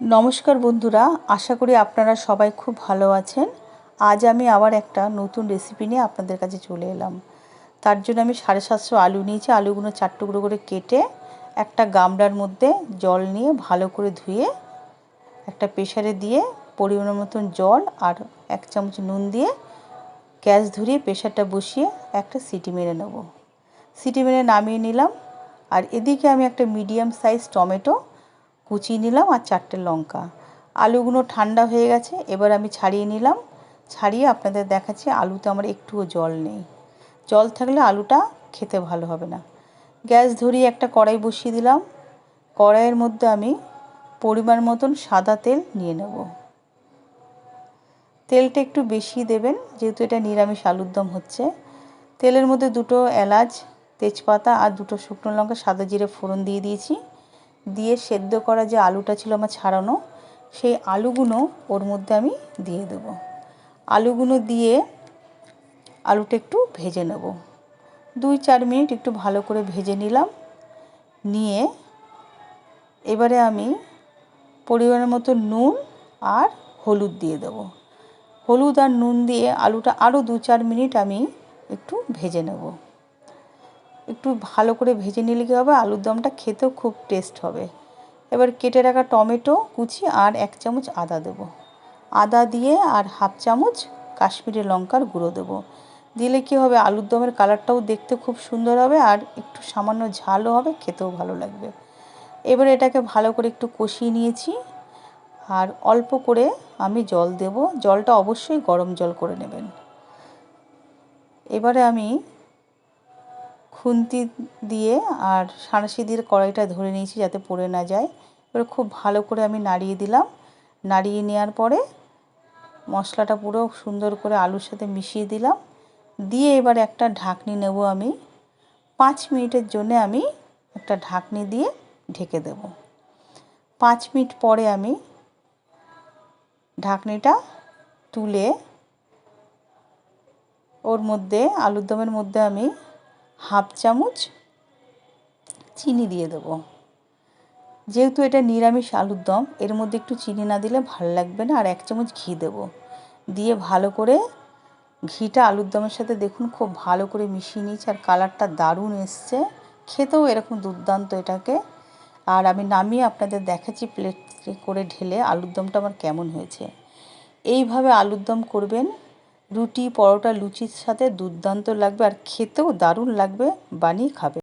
নমস্কার বন্ধুরা, আশা করি আপনারা সবাই খুব ভালো আছেন। আজ আমি আবার একটা নতুন রেসিপি নিয়ে আপনাদের কাছে চলে এলাম। তার জন্য আমি সাড়ে সাতশো আলু নিয়েছি। আলুগুলো চার টুকরো করে কেটে একটা গামলার মধ্যে জল নিয়ে ভালো করে ধুয়ে একটা প্রেশারে দিয়ে পরিমাণ মতন জল আর এক চামচ নুন দিয়ে গ্যাস ধরিয়ে প্রেশারটা বসিয়ে একটা সিটি মেরে নেব। সিটি মেরে নামিয়ে নিলাম। আর এদিকে আমি একটা মিডিয়াম সাইজ টমেটো কুচিয়ে নিলাম আর চারটে লঙ্কা। আলুগুলো ঠান্ডা হয়ে গেছে, এবার আমি ছাড়িয়ে নিলাম। ছাড়িয়ে আপনাদের দেখাচ্ছি, আলুতে আমার একটুও জল নেই। জল থাকলে আলুটা খেতে ভালো হবে না। গ্যাস ধরিয়ে একটা কড়াই বসিয়ে দিলাম। কড়াইয়ের মধ্যে আমি পরিমাণ মতন সাদা তেল নিয়ে নেব। তেলটা একটু বেশি দেবেন, যেহেতু এটা নিরামিষ আলুর দম হচ্ছে। তেলের মধ্যে দুটো এলাচ, তেজপাতা আর দুটো শুকনো লঙ্কা, সাদা জিরে ফোড়ন দিয়ে দিয়েছি। দিয়ে সেদ্ধ করা যে আলুটা ছিল আমার ছাড়ানো, সেই আলুগুলো ওর মধ্যে আমি দিয়ে দেব। আলুগুলো দিয়ে আলুটা একটু ভেজে নেব। দুই চার মিনিট একটু ভালো করে ভেজে নিলাম। নিয়ে এবারে আমি পরিমাণের মতো নুন আর হলুদ দিয়ে দেব। হলুদ আর নুন দিয়ে আলুটা আরও দু চার মিনিট আমি একটু ভেজে নেব। একটু ভালো করে ভেজে নিলে কী হবে? আলুর দমটা খেতেও খুব টেস্ট হবে। এবার কেটে রাখা টমেটো, কুচি আর এক চামচ আদা দেবো। আদা দিয়ে আর হাফ চামচ কাশ্মীরি লঙ্কার গুঁড়ো দেবো। দিলে কি হবে? আলুর দমের কালারটাও দেখতে খুব সুন্দর হবে আর একটু সামান্য ঝালও হবে, খেতেও ভালো লাগবে। এবার এটাকে ভালো করে একটু কষিয়ে নিয়েছি আর অল্প করে আমি জল দেব। জলটা অবশ্যই গরম জল করে নেবেন। এবারে আমি খুন্তি দিয়ে আর সাঁড়াশি দিয়ে কড়াইটা ধরে নিয়েছি যাতে পড়ে না যায়। এবার খুব ভালো করে আমি নাড়িয়ে দিলাম। নাড়িয়ে নেওয়ার পরে মশলাটা পুরো সুন্দর করে আলুর সাথে মিশিয়ে দিলাম। দিয়ে এবার একটা ঢাকনি নেব আমি। পাঁচ মিনিটের জন্য আমি একটা ঢাকনি দিয়ে ঢেকে দেব। পাঁচ মিনিট পরে আমি ঢাকনিটা তুলে ওর মধ্যে আলুর দমের মধ্যে আমি হাফ চামচ চিনি দিয়ে দেবো। যেহেতু এটা নিরামিষ আলুর দম, এর মধ্যে একটু চিনি না দিলে ভালো লাগবে না, আর এক চামচ ঘি দেবো। দিয়ে ভালো করে ঘিটা আলুর দমের সাথে দেখুন, খুব ভালো করে মিশিয়ে নিয়েছি, আর কালারটা দারুণ এসছে। খেতেও এরকম দুর্দান্ত এটাকে। আর আমি নামিয়ে আপনাদের দেখাচ্ছি প্লেট করে ঢেলে আলুর দমটা আমার কেমন হয়েছে। এইভাবে আলুর দম করবেন রুটি পরোটা লুচির সাথে দুর্দান্ত লাগবে আর খেতেও দারুণ লাগবে বানিয়ে খাবে।